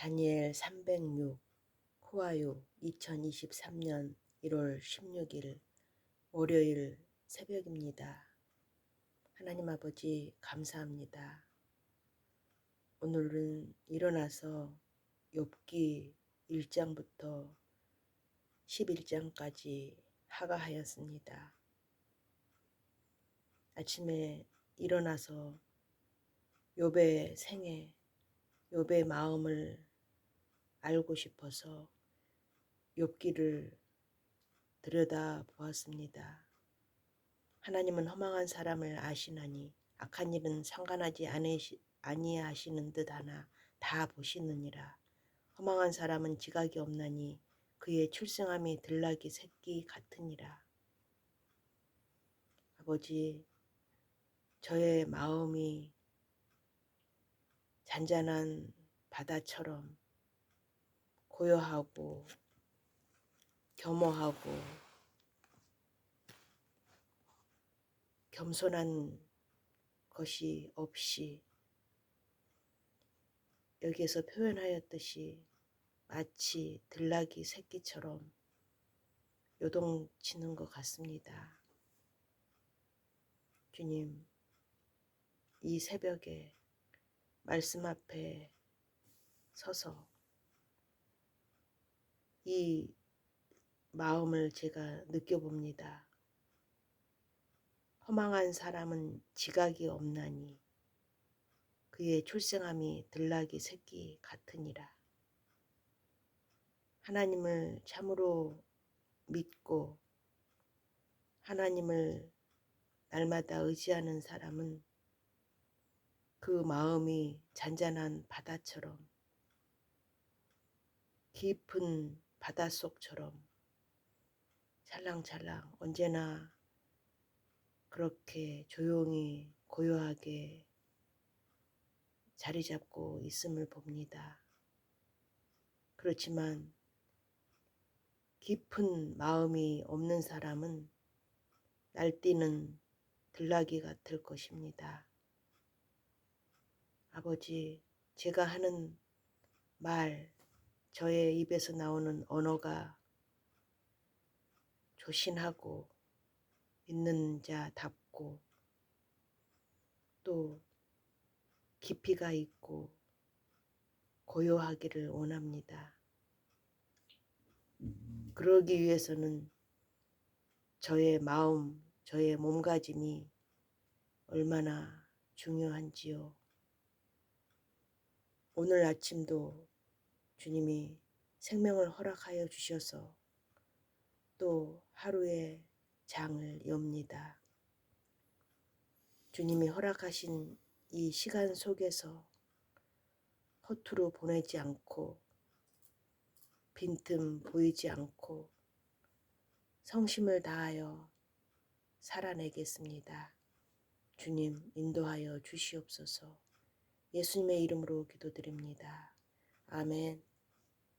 다니엘 306 후아유 2023년 1월 16일 월요일 새벽입니다. 하나님 아버지 감사합니다. 오늘은 일어나서 욥기 1장부터 11장까지 하가하였습니다. 아침에 일어나서 욥의 생애, 욥의 마음을 알고 싶어서 욥기를 들여다 보았습니다. 하나님은 허망한 사람을 아시나니 악한 일은 상관하지 아니하시는 듯하나 다 보시느니라. 허망한 사람은 지각이 없나니 그의 출생함이 들나귀 새끼 같으니라. 아버지, 저의 마음이 잔잔한 바다처럼 고요하고 겸허하고 겸손한 것이 없이 여기에서 표현하였듯이 마치 들나귀 새끼처럼 요동치는 것 같습니다. 주님, 이 새벽에 말씀 앞에 서서 이 마음을 제가 느껴봅니다. 허망한 사람은 지각이 없나니 그의 출생함이 들나귀 새끼 같으니라. 하나님을 참으로 믿고 하나님을 날마다 의지하는 사람은 그 마음이 잔잔한 바다처럼 깊은 바닷속처럼 찰랑찰랑 언제나 그렇게 조용히 고요하게 자리 잡고 있음을 봅니다. 그렇지만 깊은 마음이 없는 사람은 날뛰는 들나귀 같을 것입니다. 아버지, 제가 하는 말, 저의 입에서 나오는 언어가 조신하고 있는 자답고 또 깊이가 있고 고요하기를 원합니다. 그러기 위해서는 저의 마음, 저의 몸가짐이 얼마나 중요한지요. 오늘 아침도 주님이 생명을 허락하여 주셔서 또 하루의 장을 엽니다. 주님이 허락하신 이 시간 속에서 허투루 보내지 않고 빈틈 보이지 않고 성심을 다하여 살아내겠습니다. 주님 인도하여 주시옵소서. 예수님의 이름으로 기도드립니다. 아멘.